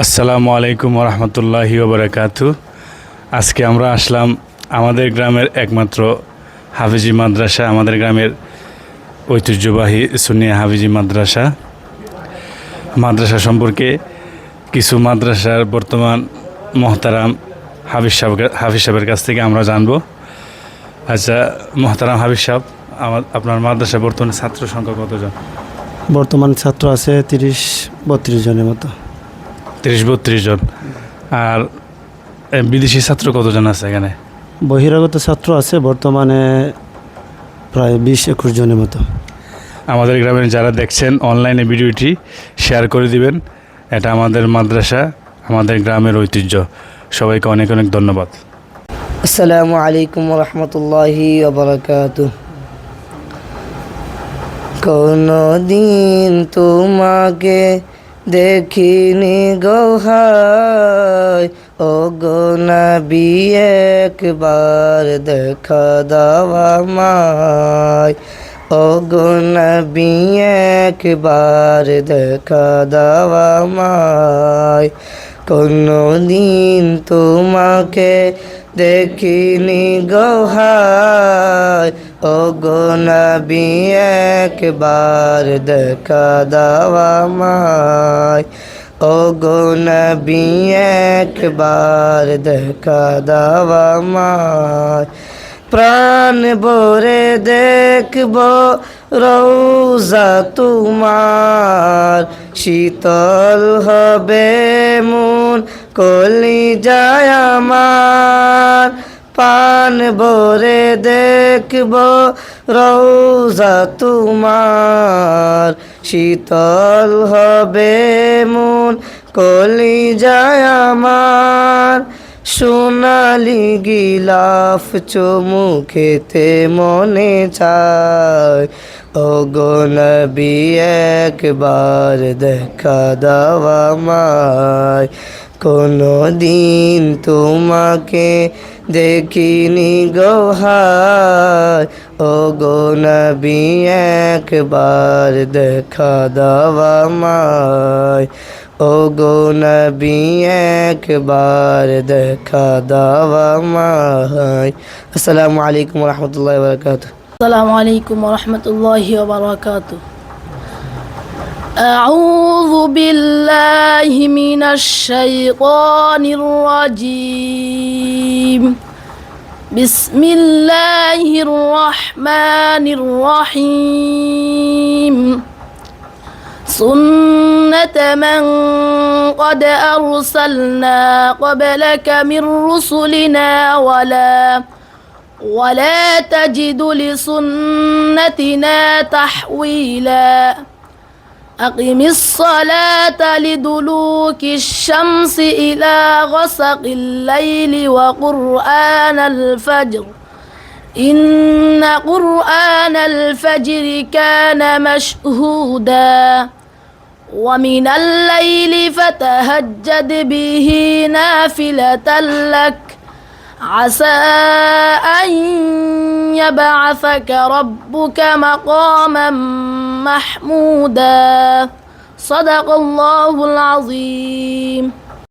আসসালামু আলাইকুম রহমতুল্লাহি ওবরাকাতু। আজকে আমরা আসলাম আমাদের গ্রামের একমাত্র হাফিজি মাদ্রাসা, আমাদের গ্রামের ঐতিহ্যবাহী সুনিয়া হাফিজি মাদ্রাসা। মাদ্রাসা সম্পর্কে কিছু মাদ্রাসার বর্তমান মহতারাম হাফিজ সাহেব হাফিজ সাহেবের কাছ থেকে আমরা জানব। আচ্ছা মহতারাম হাফিজ সাহেব আমার আপনার মাদ্রাসা বর্তমানে ছাত্র সংখ্যা কতজন? বর্তমান ছাত্র আছে তিরিশ, বত্রিশ জনের মতো। তিরিশ বত্রিশ জন। আর বিদেশি ছাত্র কতজন আছে এখানে? বহিরাগত ছাত্র আছে বর্তমানে প্রায় বিশ একুশ জনের মতো। আমাদের গ্রামের যারা দেখছেন অনলাইনে ভিডিওটি শেয়ার করে দিবেন। এটা আমাদের মাদ্রাসা আমাদের গ্রামের ঐতিহ্য। সবাইকে অনেক অনেক ধন্যবাদ। আসসালামু আলাইকুম রহমতুল্লাহি কোনো দিন তোমাকে দেখিনি গোহাই ও গো নবী একবার দেখা দাওয়া মায় ও গো নবী একবার দেখা দাওয়া মায় কোনো দিন তোমাকে দেখিনি গোহায় ও গো নবী, একবার দেখা দাওয়া মায় ও গো নবী, একবার দেখা দাওয়া মায় প্রাণ ভরে দেখব রৌজা তোমার, শীতল হবে মন কলি যায় আমার। পান ভরে দেখব রৌজা তোমার। শীতল হবে মন কলি যায় আমার। সোনালি গিলাফ চুমুখেতে মনে চায়। ও নবী, একবার দেখা দাওয়া মায় কোনো দিন তোমাকে দেখিনি গোহায় ও গো নবী, একবার দেখা দাওয়া মায় ও গো নবী, একবার দেখা দাওয়া মায় আসসালামু আলাইকুম রহমতুল্লাহ বরকাত আসসালামু আলাইকুম রহমতুল্লাহ বারকাতু أعوذ بالله من الشيطان الرجيم. بسم الله الرحمن الرحيم. سنة من قد أرسلنا قبلك من رسلنا ولا ولا تجد لسنتنا تحويلا. أقم الصلاة لدلوك الشمس إلى غسق الليل وقرآن الفجر. إن قرآن الفجر كان مشهودا. ومن الليل فتهجد به نافلة لك. عسى أن يبعثك ربك مقاما محمودا. صدق الله العظيم.